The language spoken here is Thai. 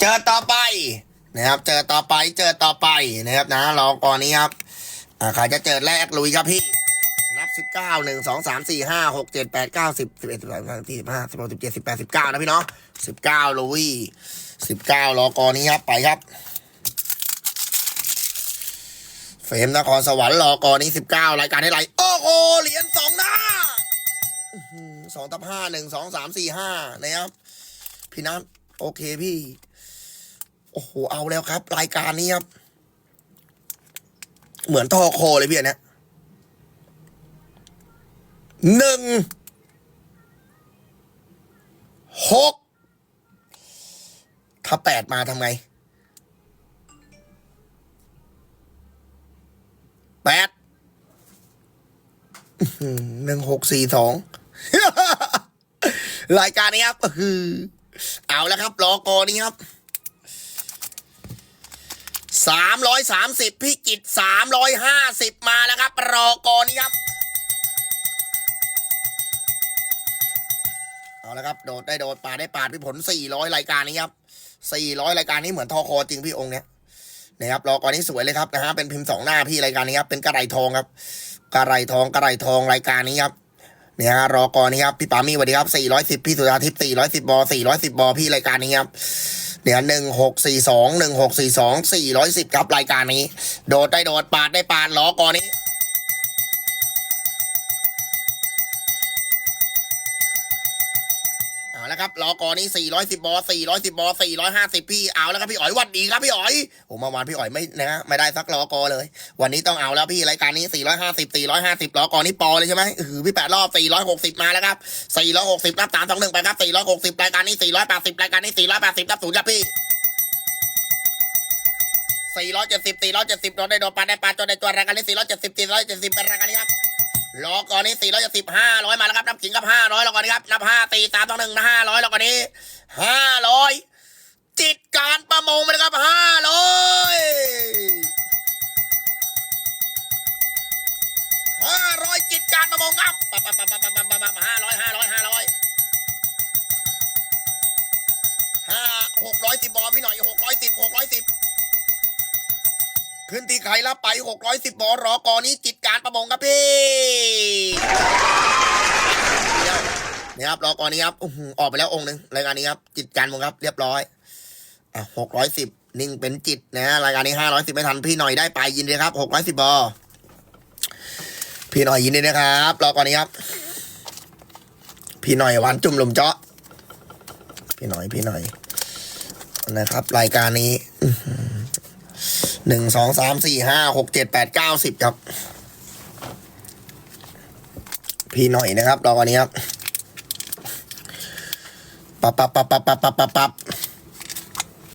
เจอต่อไปนะครับ เจอต่อไปเจอต่อไปนะครับนะรอก่อนนี้ครับใครจะเจอแรกลุยครับพี่นับสิบเก้าหนึ่งสองสามสี่ห้าหกเจ็ดแปดเก้าสิบสิบเอ็ดสิบสองสิบสามสิบสี่สิบห้าสิบหกสิบเจ็ดสิบแปดสิบเก้านะพี่เนาะสิบเก้าลุยสิบเก้ารอกอนี้ครับไปครับ เฟรมนครสวรรค์รอกอนี้สิบเก้ารายการให้ไรโอ้โหเหรียญสองหน้าสองทับห้าหนึ่งสองสามสี่ห้านะครับ พี่น้ำโอเคพี่ โอ้โหเอาแล้วครับ รายการนี้ครับ เหมือนทอโคเลยพี่อันเนี้ยหนึ่งหกถ้าแปดมาทำไงแปดหนึ่งหกสี่สองรายการนี้ครับอื้อเอาแล้วครับรอกอนี้ครับ สามร้อยสามสิบพี่กิตสามร้อยห้าสิบมาแล้วครับรอกอนี้ครับ เอาละครับ โดดได้โดดปาดได้ปาดพี่ผลสี่ร้อยรายการนี้ครับสี่ร้อยรายการนี้เหมือนทอคอจริงพี่องค์เนี้ยนะครับรอกอนี้สวยเลยครับนะฮะเป็นพิมพ์สองหน้าพี่รายการนี้ครับเป็นกระไรทองครับกระไรทองกระไรทองรายการนี้ครับเนี่ยฮะรอกอนี้ครับพี่ปามีสวัสดีครับสี่ร้อยสิบพี่สุธาทิพย์สี่ร้อยสิบบอสี่ร้อยสิบบอพี่รายการนี้ครับ เนี่ยหนึ่งหกสี่สองหนึ่งหกสี่สองสี่ร้อยสิบครับรายการนี้ โดดได้โดดปาดได้ปาดล้อกอนี้ เอา แล้วครับล้อกอนี้สี่ร้อยสิบบอสี่ร้อยสิบบอสี่ร้อยห้าสิบพี่เอาแล้วครับพี่อ๋อยวัดดีครับพี่อ๋อยโอ้เมื่อวานพี่อ๋อยไม่นะไม่ได้สักล้อกอเลย วันนี้ต้องเอาแล้วพี่รายการนี้สี่ร้อยห้าสิบสี่ร้อยห้าสิบล้อกอนี้ปอเลยใช่ไหมเออพี่แปดรอบสี่ร้อยหกสิบมาแล้วครับสี่ร้อยหกสิบรับสามสองหนึ่งไปครับสี่ร้อยหกสิบรายการนี้สี่ร้อยแปดสิบรายการนี้สี่ร้อยแปดสิบรับศูนย์ครับพี่สี่ร้อยเจ็ดสิบสี่ร้อยเจ็ดสิบโดนได้โดนปาได้ปาจนในตัวรายการนี้สี่ร้อยเจ็ดสิบสี่ร้อยเจ็ดสิบเป็นรายการนี้ครับ รอก่อนนี้สี่ร้อยสิบห้าร้อยมาแล้วครับนับขิงกับห้าร้อยแล้วก่อนนี้ครับนับห้าตีสามสองหนึ่งนะห้าร้อยแล้วก่อนนี้ห้าร้อยจิตการประมงไปเลยครับห้าร้อยห้าร้อยจิตการประมงครับปั๊บปั๊บปั๊บปั๊บปั๊บปั๊บปั๊บห้าร้อยห้าร้อยห้าร้อยห้าหกร้อยสิบบอพี่หน่อยหกร้อยสิบหกร้อยสิบ ขึ้นที่ใครรับไป 610บอรอกอนี้จิตการประมงครับพี่นี่ครับรอกอนี้ครับอื้อหืออกไปแล้วองค์หนึ่งรายการนี้ครับ จิตการประมงครับ เรียบร้อยอะ610นิ่งเป็นจิตนะรายการนี้510ไม่ทันพี่หน่อยได้ไปยินดีครับ610บอพี่หน่อยยินดีนะครับรอกอนี้ครับ พี่หน่อยหวานจุ่มลมเจาะ พี่หน่อยพี่หน่อยนะครับ รายการนี้อื หนึ่งสองสามสี่ห้าหกเจ็ดแปดเก้าสิบครับ พี่หน่อยนะครับรอวันนี้ครับ ปับปับปับปับปับปับปับปับ